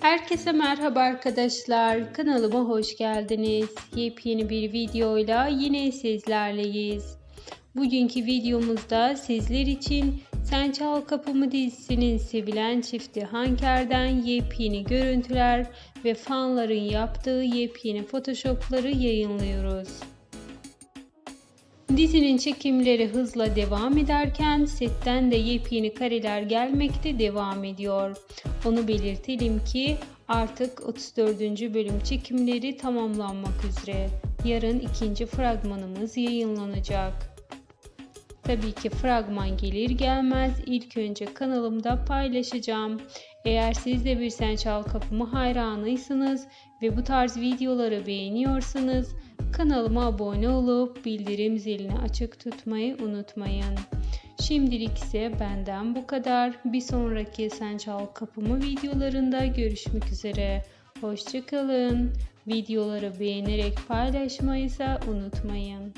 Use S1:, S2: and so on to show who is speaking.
S1: Herkese merhaba arkadaşlar. Kanalıma hoş geldiniz. Yepyeni bir videoyla yine sizlerleyiz. Bugünkü videomuzda sizler için Sen Çal Kapımı dizisinin sevilen çifti Hanker'den yepyeni görüntüler ve fanların yaptığı yepyeni photoshopları yayınlıyoruz. Dizinin çekimleri hızla devam ederken setten de yepyeni kareler gelmekte devam ediyor. Onu belirtelim ki artık 34. bölüm çekimleri tamamlanmak üzere. Yarın ikinci fragmanımız yayınlanacak. Tabii ki fragman gelir gelmez ilk önce kanalımda paylaşacağım. Eğer siz de bir Sen Çal Kapımı hayranıysanız ve bu tarz videoları beğeniyorsanız kanalıma abone olup bildirim zilini açık tutmayı unutmayın. Şimdilik ise benden bu kadar. Bir sonraki Sen Kapımı videolarında görüşmek üzere. Hoşçakalın. Videoları beğenerek paylaşmayı ise unutmayın.